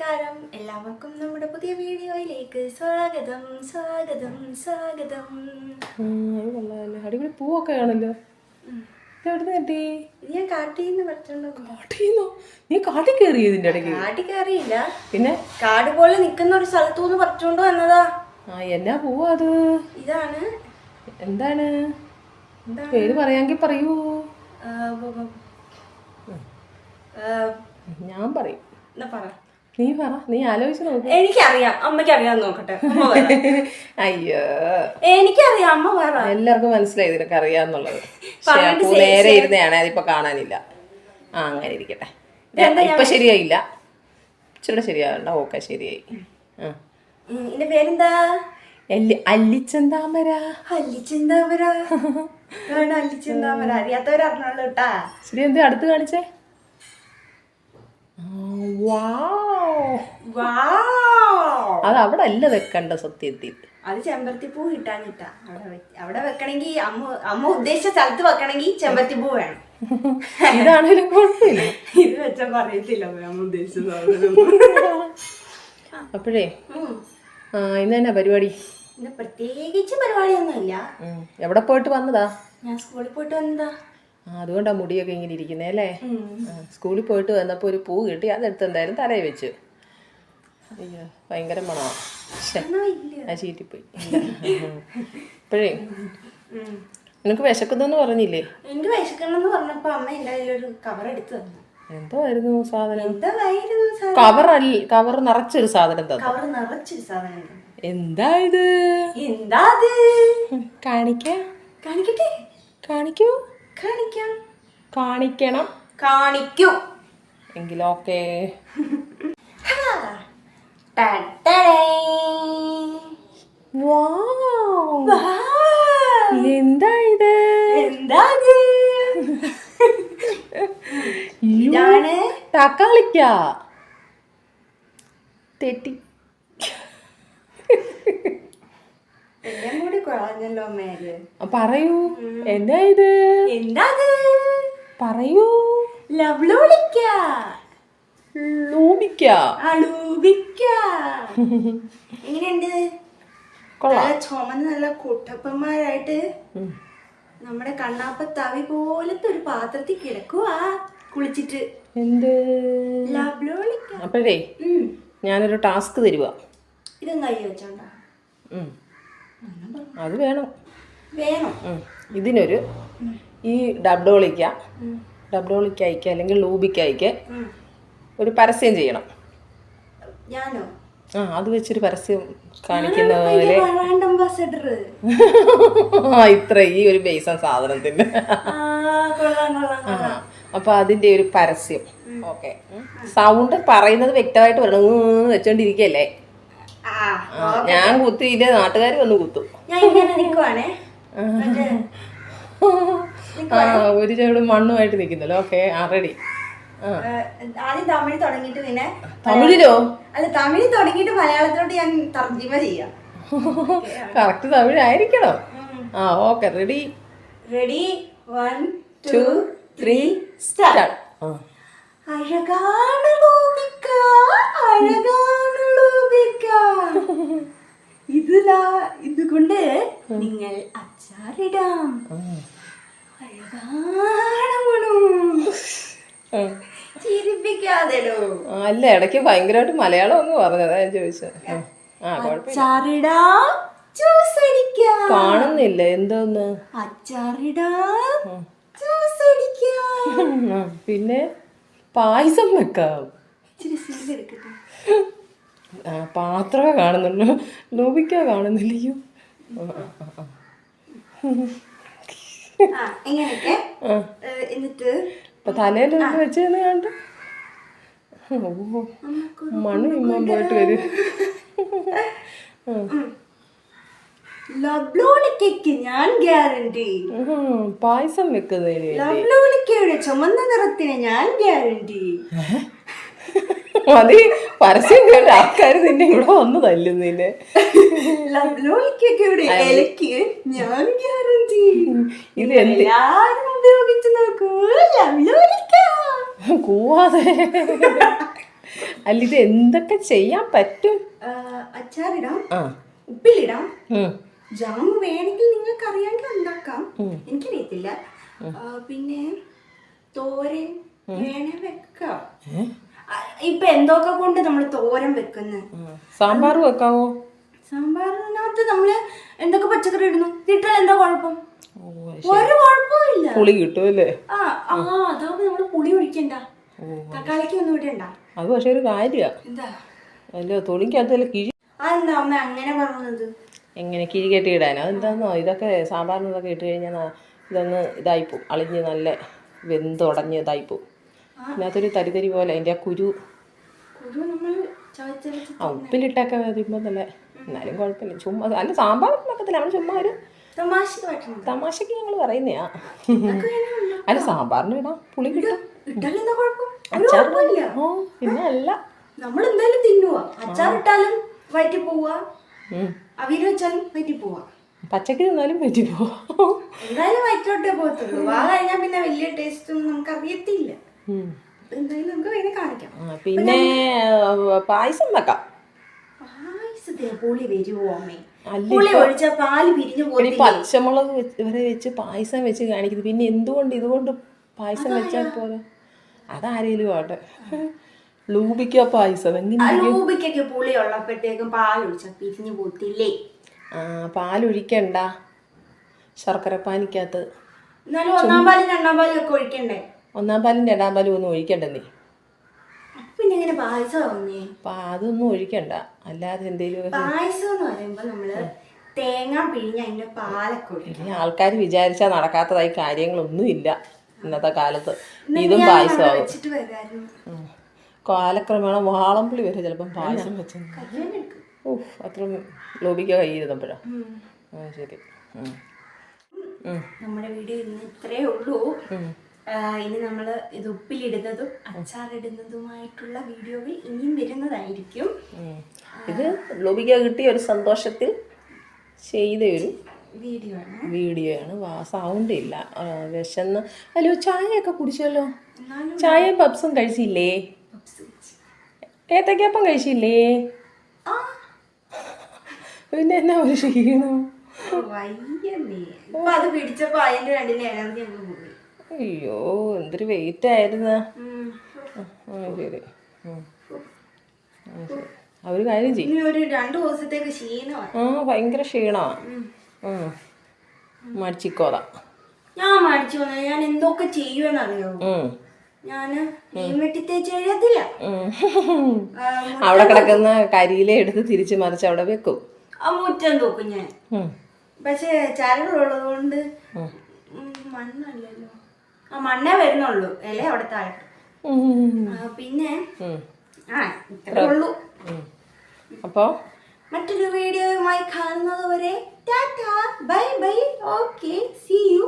നമസ്കാരം. എല്ലാവർക്കും നമ്മുടെ പുതിയ വീഡിയോയിലേക്ക് സ്വാഗതം സ്വാഗതം സ്വാഗതം. അടിപൊളി പൂവൊക്കെ ആണല്ലോ. എവിടെ കിട്ടി? ഞാൻ കാട്ടിന്ന് പറ്റുണ്ടോ കാട്ടിന്നോ? നീ കാട്ടി കയറി ഇതിന്റെ ഇടയ്ക്ക്? കാട്ടി കയറിയില്ല പിന്നെ? കാട് പോലെ നിൽക്കുന്ന ഒരു സ്ഥലത്തുനിന്ന് പറിച്ചുകൊണ്ട് വന്നതാ. ആ എന്നാ പൂവാ അത്? ഇതാണ്. എന്താണ്? പേര് പറയാമെങ്കിൽ പറയൂ. ഞാൻ പറയും. എന്നാ പറ. നീ പറ നീ ആലോചിച്ച് നോക്ക്. എനിക്കറിയാം. അമ്മയ്ക്ക് നോക്കട്ടെ. അയ്യോ. എനിക്കറിയാം അമ്മ പറ. എല്ലാവർക്കും മനസ്സിലായി നിനക്ക് അറിയാന്നുള്ളത് നേരെ ഇരുന്നയാണ് അതിപ്പോ കാണാനില്ല. ആ അങ്ങനെ ഇരിക്കട്ടെ. ഇപ്പൊ ശരിയായില്ല. ഇച്ചിരി ശരിയാവണ്ട. ഓക്കെ ശരിയായി. ഇതിന്റെ പേരെന്താ? അല്ലിച്ചന്താമര. അല്ലിച്ചെന്താമര. അല്ലിച്ചെന്താമര. അറിയാത്തവരറിഞ്ഞോളൂ കേട്ടാ. ശരി എന്ത് അടുത്ത് കാണിച്ചേ. അത് അവിടെ അല്ല വെക്കണ്ട സത്യത്തിൽ. അത് ചെമ്പരത്തിപ്പൂ കിട്ടാഞ്ഞിട്ടാ. അവിടെ അവിടെ വെക്കണമെങ്കിൽ അമ്മ അമ്മ ഉദ്ദേശിച്ച സ്ഥലത്ത് വെക്കണമെങ്കിൽ ചെമ്പരത്തിപ്പൂ വേണം. ഇതാണെങ്കിലും കുഴപ്പമില്ല. ഇത് വെച്ചാൽ പറയത്തില്ല അമ്മ ഉദ്ദേശിച്ച അപ്പോഴേ ഇന്ന് തന്നെ പരിപാടി? പ്രത്യേകിച്ച് പരിപാടിയൊന്നുമില്ല. എവിടെ പോയിട്ട് വന്നതാ? ഞാൻ സ്കൂളിൽ പോയിട്ട് വന്നതാ. അതുകൊണ്ടാ മുടിയൊക്കെ ഇങ്ങനെ ഇരിക്കുന്നേ അല്ലേ. സ്കൂളിൽ പോയിട്ട് വന്നപ്പോൾ ഒരു പൂ കിട്ടി. അതെടുത്ത് എന്തായാലും തലയിൽ വെച്ചു. അയ്യോ ഭയങ്കര മണമാണ് ആ ചീറ്റിപ്പോയി ഇപ്പോഴേ. നിനക്ക് വിശക്കുന്നെന്ന് പറഞ്ഞില്ലേ? എനിക്ക് വിശക്കണമെന്ന് പറഞ്ഞപ്പോ അമ്മ എന്റെ കയ്യിലൊരു കവർ എടുത്തു തന്നു. എന്തോ ആയിരുന്നു സാധനം? കവർ അല്ല കവർ നിറച്ചൊരു സാധനം തന്നു. കവർ നിറച്ചൊരു സാധനം. എന്താ ഇത്? എന്താ ഇത് കാണിക്കാ? കാണിക്കട്ടെ? കാണിക്കൂ. കാണിക്കാം കാണിക്കണം. കാണിക്കൂ. എങ്കിലൊക്കെ എന്താ ഇത്? എന്താ ഇത്? ഇതാണ്. തക്കാളിക്ക. തെറ്റി എല്ലാം കൂടി കുഴഞ്ഞല്ലോ മേൽ ആ, പറയൂ. എന്താ ഇത്? എന്താ? പറയൂ. ലവ്ലു വിളിക്ക. ലൂബിക്ക അളൂപിക്ക. എങ്ങനെയുണ്ട്? നല്ല ചുമന്ന് നല്ല കുട്ടപ്പന്മാരായിട്ട് നമ്മുടെ കണ്ണാപ്പ തവി പോലത്തെ ഒരു പാത്രത്തിൽ കിടക്കുവാ കുളിച്ചിട്ട്. എന്ത്? അപ്പോഴേ. ഞാനൊരു ടാസ്ക് തരുവാ. ഇതും കൈ വെച്ചോണ്ടാ. അത് വേണം. വേണം. ഇതിനൊരു ഈ ഡബ്ഡോളിക്ക ഡബ്ഡോളിക്കായിക്ക അല്ലെങ്കിൽ ലൂബിക്കായിക്ക്. ഒരു പരസ്യം ചെയ്യണം. ഞാനോ? ആ അത് വെച്ചൊരു പരസ്യം കാണിക്കുന്ന പോലെ. ഇത്ര ഈ ഒരു ബേസൺ സാധനത്തിന്റെ അപ്പൊ അതിന്റെ ഒരു പരസ്യം. ഓക്കെ. സൗണ്ട് പറയുന്നത് വ്യക്തമായിട്ട് വരണം. വെച്ചോണ്ടിരിക്കല്ലേ? ഞാൻ കുത്തിയില്ല നാട്ടുകാർ വന്ന് കുത്തും. ഞാൻ ഇങ്ങനെ നിക്കുവാണേ. ആ. ഒരു ചെവിടെ മണ്ണുമായിട്ട് നിൽക്കുന്നല്ലോ ഓക്കെ ആ റെഡി ആ. ഏഹ്, ആദ്യം തമിഴ് തുടങ്ങിയിട്ട് പിന്നെ തമിഴിലോ? അല്ല തമിഴ് തുടങ്ങിയിട്ട് മലയാളത്തിലോട്ട് ഞാൻ തർജിമ ചെയ്യാം. കറക്റ്റ് തമിഴായിരിക്കണം. ആ okay ready ready one two three start അഴകാണ് ലൂബിക്ക അഴകാണ് ആ. ചിരിപ്പിക്കാതെടോ. അല്ല ഇടയ്ക്ക് ഭയങ്കരമായിട്ട് മലയാളം ഒന്ന് പറഞ്ഞതാ ഞാൻ ചോദിച്ചത് ആ. ആ കുഴപ്പമില്ല. അച്ചാറിടാം ജ്യൂസ് അടിക്കാം. കാണുന്നില്ല എന്തോന്ന്? അച്ചാറിടാം ജ്യൂസ് അടിക്കാം. പിന്നെ പായസം വെക്കാം. ഇച്ചിരി സീൽ എടുക്കട്ടെ. ആ, പാത്രമേ കാണുന്നുള്ളൂ ലോപിക്ക കാണുന്നില്ലയോ. എന്നിട്ട്? ഇപ്പൊ തലയിൽ ഒന്ന് വെച്ചെന്ന് കണ്ട്? ഓ മണ്ണ് ഇമ്മാൻ പോയിട്ട് വരും. ഞാൻ ഗ്യാരണ്ടി പായസം വെക്കുന്നതിന് ചുമന്ന നിറത്തിന് ഞാൻ ഗ്യാരണ്ടി ഈ പരസ്യം കേട്ട ആൾക്കാർ നിന്നെ ഇവിടെ വന്ന് തല്ലും നിന്നെ. ലബ്ലോളിക്കയുടെ ഇലയ്ക്ക് ഞാൻ ഗ്യാരണ്ടി ഇത് എന്ത്? എല്ലാരും ഉപയോഗിച്ച് നോക്കൂ. ലബ്ലോളിക്ക കൂവാതെ. അല്ല ഇത് എന്തൊക്കെ ചെയ്യാൻ പറ്റും? അച്ചാറിടാം. ഉപ്പിലിടാം. ജാമ് വേണമെങ്കിൽ നിങ്ങൾക്ക് അറിയാമെങ്കിൽ ഉണ്ടാക്കാം. എനിക്കറിയത്തില്ല. പിന്നെ തോരൻ വേണേ വെക്കാം. ഇപ്പൊ എന്തൊക്കെ കൊണ്ട് നമ്മൾ തോരൻ വെക്കുന്നത് സാമ്പാർ വെക്കാവോ? സാമ്പാറിനകത്ത് നമ്മൾ എന്തൊക്കെ പച്ചക്കറി ഇടുന്നു? ഇട്ടാൽ എന്താ കുഴപ്പം? ഒരു കുഴപ്പമില്ല പുളി കിട്ടുമല്ലേ ആ ആ അതാവുമ്പോ നമ്മൾ പുളി ഒഴിക്കണ്ട. തക്കാളിക്ക് ഒന്നും ഇടണ്ട. അത് പക്ഷെ ഒരു കാര്യമാണ് എന്താ? അല്ല തൊളിക്കകത്തല്ല കിഴി അതെന്താ അമ്മ അങ്ങനെ പറഞ്ഞത്? എങ്ങനെ കിഴി കെട്ടി ഇടാനോ? അതെന്താന്നോ? ഇതൊക്കെ സാമ്പാറിനൊക്കെ ഇട്ട് കഴിഞ്ഞാൽ ഇതൊന്ന് ഇതായിപ്പോവും അളിഞ്ഞ് നല്ല വെന്തുടഞ്ഞ് ഇതായിപ്പോവും ഇതിനകത്തൊരു തരിതരി പോലെ അതിന്റെ ആ കുരു. ആ ഉപ്പിലിട്ടൊക്കെ വരുമ്പോൾ തന്നെ എന്നാലും കുഴപ്പമില്ല. ചുമ്മാ അല്ല സാമ്പാർ വെക്കത്തില്ല. നമ്മൾ ചുമ്മാ ഒരു തമാശക്ക് ഞങ്ങൾ പറയുന്നയാ. അല്ല സാമ്പാറിന് ഇടാം. പുളി കിട്ടും. അച്ചാർ ഓ പിന്നെ അല്ല. നമ്മൾ എന്തായാലും തിന്നുക അച്ചാർ ഇട്ടാലും വയറ്റി പോവുക. അവിയൽ വെച്ചാലും വയറ്റി പോവുക പച്ചക്ക് തിന്നാലും പറ്റി പോവാ. എന്തായാലും വയറ്റോട്ടേ പോകത്തുള്ളൂ. വാ കഴിഞ്ഞാൽ പിന്നെ വലിയ ടേസ്റ്റ് ഒന്നും നമുക്ക് അറിയത്തില്ല എന്തായാലും നമുക്ക് വേണേ കാണിക്കാം. പിന്നെ പായസം വെക്കാം. പായസത്തിന് പുളി വരുമോ അമ്മേ? പച്ചമുളക് ഇവരെ വരെ വെച്ച് പായസം വെച്ച് കാണിക്കുന്നത്. പിന്നെ എന്തുകൊണ്ട് ഇതുകൊണ്ട് പായസം വെച്ചാൽ പോലെ അതാരേലും ആട്ടെ ലൂബിക്ക പായസം. എങ്ങനെ രൂപയ്ക്കൊക്കെ പുളി ഉള്ളപ്പോഴത്തേക്കും പാൽ ഒഴിച്ച പിരിഞ്ഞു പോത്തില്ലേ ആ പാലൊഴിക്കണ്ട ശർക്കര പാനിക്കകത്ത്. എന്നാലും ഒന്നാം പാലും രണ്ടാം പാലും ഒക്കെ ഒഴിക്കണ്ടേ? ഒന്നാം പാലും രണ്ടാം പാലും ഒന്നും ഒഴിക്കണ്ട നീ അപ്പൊ പിന്നെ എങ്ങനെ പായസം ആവുന്നേ? അപ്പം അതൊന്നും ഒഴിക്കണ്ട. അല്ലാതെ എന്തെങ്കിലും പായസം എന്ന് നമ്മൾ തേങ്ങ പിഴിഞ്ഞ് അതിന്റെ പാലൊക്കെ ഒഴിക്കും. ഇനി ആൾക്കാർ വിചാരിച്ചാൽ നടക്കാത്തതായി കാര്യങ്ങളൊന്നും ഇല്ല ഇന്നത്തെ കാലത്ത്. ഇതും പായസമാവും. വെച്ചിട്ട് വരായിരുന്നു. കാലക്രമേണ വാളംപുളി വരെ ചിലപ്പം പായസം വെച്ചു ഓഹ് അത്ര ലോബിക്ക കൈയിരുന്നപ്പോഴാ ആ ശരി. നമ്മുടെ വീഡിയോ ഇന്ന് ഇത്രേ ഉള്ളൂ. ഇനി നമ്മൾ ഇത് ഉപ്പിലിടുന്നതും അച്ചാറിടുന്നതുമായിട്ടുള്ള വീഡിയോകൾ ഇനിയും വരുന്നതായിരിക്കും. ഇത് ലോബിക്ക കിട്ടിയ ഒരു സന്തോഷത്തിൽ ചെയ്ത ഒരു വീഡിയോ ആണ്. വീഡിയോ ആണ്. വാ സൗണ്ട് ഇല്ല. വിശന്ന്. അല്ലോ ചായയൊക്കെ കുടിച്ചല്ലോ? ചായ ചായയും പപ്സും കഴിച്ചില്ലേ. ഏത്തക്കപ്പം കഴിച്ചില്ലേ? പിന്നെ എന്നാ ഒരു ക്ഷീണം? അത് പിടിച്ചപ്പോ അതിന്റെ രണ്ടിനെ എനർജി അങ്ങ് പോയി. അയ്യോ എന്തൊരു വെയിറ്റ് ആയിരുന്നു. ശരി. അവർ കാര്യം ചെയ്യും. ആ ഭയങ്കര ക്ഷീണമാണ് മടിച്ചിക്കോതാ ഞാൻ മടിച്ചു ഞാൻ എന്തൊക്കെ ചെയ്യുമെന്നറിയോ? അവിടെ കിടക്കുന്ന കരിയില എടുത്ത് തിരിച്ചു മറിച്ച് അവിടെ വെക്കും. മുറ്റം തൂക്കും ഞാൻ. പക്ഷെ പക്ഷേ ചരടുള്ളത് കൊണ്ട് മണ്ണല്ലല്ലോ. മണ്ണേ വരുന്നുള്ളൂ. ഇല അവിടെ താഴെ. പിന്നെ ആ ഇത്രേ ഉള്ളൂ. അപ്പോ? മറ്റൊരു വീഡിയോയുമായി കാണുന്നത് വരെ tata. Bye bye. Okay. See you.